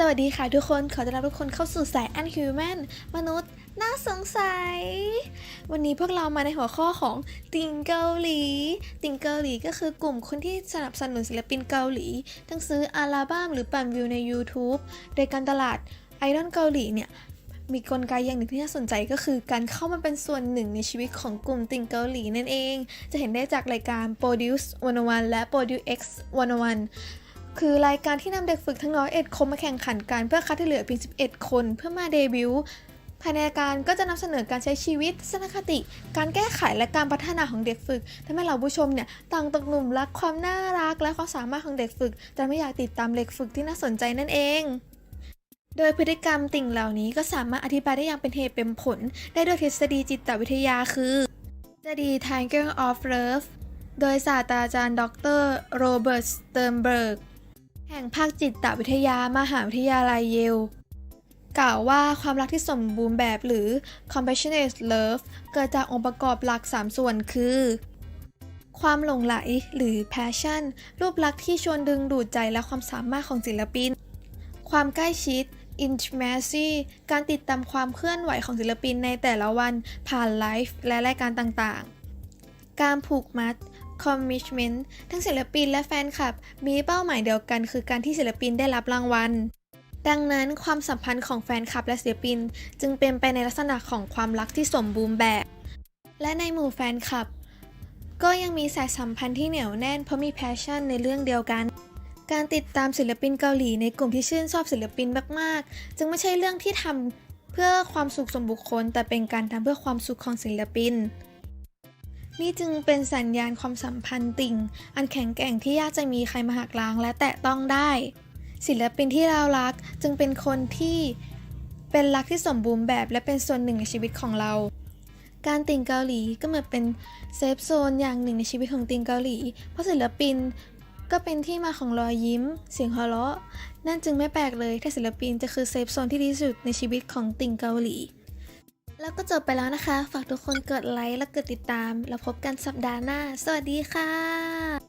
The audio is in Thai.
สวัสดีค่ะทุกคน ขอต้อนรับทุกคนเข้าสู่สาย Unhuman มนุษย์น่าสงสัย วันนี้พวกเรามาในหัวข้อของติงเกาหลี ติงเกาหลีก็คือกลุ่มคนที่สนับสนุนศิลปินเกาหลี ทั้งซื้ออัลบั้มหรือปั่นวิวใน YouTube โดยการตลาดไอดอลเกาหลีเนี่ยมีกลไกอย่างหนึ่งที่น่าสนใจก็คือการเข้ามาเป็นส่วนหนึ่งในชีวิตของกลุ่มติงเกาหลีนั่นเอง จะเห็นได้จากรายการ Produce 101และ Produce X 101 คือรายการที่นำเด็กฝึกทั้งร้อยเอ็ดคนมาแข่งขันกันเพื่อคัดให้เหลือเพียง 11 คนเพื่อมาเดบิวต์ภายในรายการก็จะนำเสนอการใช้ชีวิตทัศนคติ การแก้ไขและการพัฒนาของเด็กฝึกทำให้เราผู้ชมเนี่ยต่างตกหลุมรักความน่ารักและความสามารถของเด็กฝึก แต่ไม่อยากติดตามเด็กฝึกที่น่าสนใจนั่นเอง โดยพฤติกรรมติ่งเหล่านี้ก็สามารถอธิบายได้อย่างเป็นเหตุเป็นผล ได้โดยทฤษฎีจิตวิทยาคือทฤษฎี Triangle of Love โดยศาสตราจารย์ ดรโรเบิร์ต สเติร์นเบิร์ก แห่งภาคจิตวิทยามหาวิทยาลัยเยล กล่าวว่าความรักที่สมบูรณ์แบบหรือ compassionate love เกิดจากองค์ประกอบหลัก 3 ส่วนคือ ความหลงไหลหรือ passion รูปลักษณ์ที่ชวนดึงดูดใจและความสามารถของศิลปิน ความใกล้ชิด intimacy การติดตามความเคลื่อนไหวของศิลปินในแต่ละวันผ่านไลฟ์และรายการต่างๆ การผูกมัด commitment ทั้งศิลปินและแฟนคลับ มีเป้าหมายเดียวกัน คือการที่ศิลปินได้รับรางวัล ดังนั้นความสัมพันธ์ของแฟนคลับและศิลปิน จึงเป็นไปในลักษณะของความรักที่สมบูรณ์แบบ และในหมู่แฟนคลับ ก็ยังมีสายสัมพันธ์ที่เหนียวแน่นเพราะมีแพชชั่นในเรื่องเดียวกัน การติดตามศิลปินเกาหลีในกลุ่มที่ชื่นชอบศิลปินมากๆ จึงไม่ใช่เรื่องที่ทำเพื่อความสุขส่วนบุคคล แต่เป็นการทำเพื่อความสุขของศิลปิน นี่จึงเป็นสัญญาณความสัมพันธ์ติ่ง อันแข็งแกร่งที่ยากจะมีใครมาหักล้างและแตะต้องได้ ศิลปินที่เรารักจึงเป็นคนที่เป็นรักที่สมบูรณ์แบบและเป็นส่วนหนึ่งในชีวิตของเรา การติ่งเกาหลีก็เหมือนเป็นเซฟโซนอย่างหนึ่งในชีวิตของติ่งเกาหลี เพราะศิลปินก็เป็นที่มาของรอยยิ้ม เสียงหัวเราะ นั่นจึงไม่แปลกเลยถ้าศิลปินจะคือเซฟโซนที่ดีที่สุดในชีวิตของติ่งเกาหลี แล้วก็จบไปแล้วนะคะ ฝากทุกคนกดไลค์และกดติดตาม แล้วพบกันสัปดาห์หน้า สวัสดีค่ะ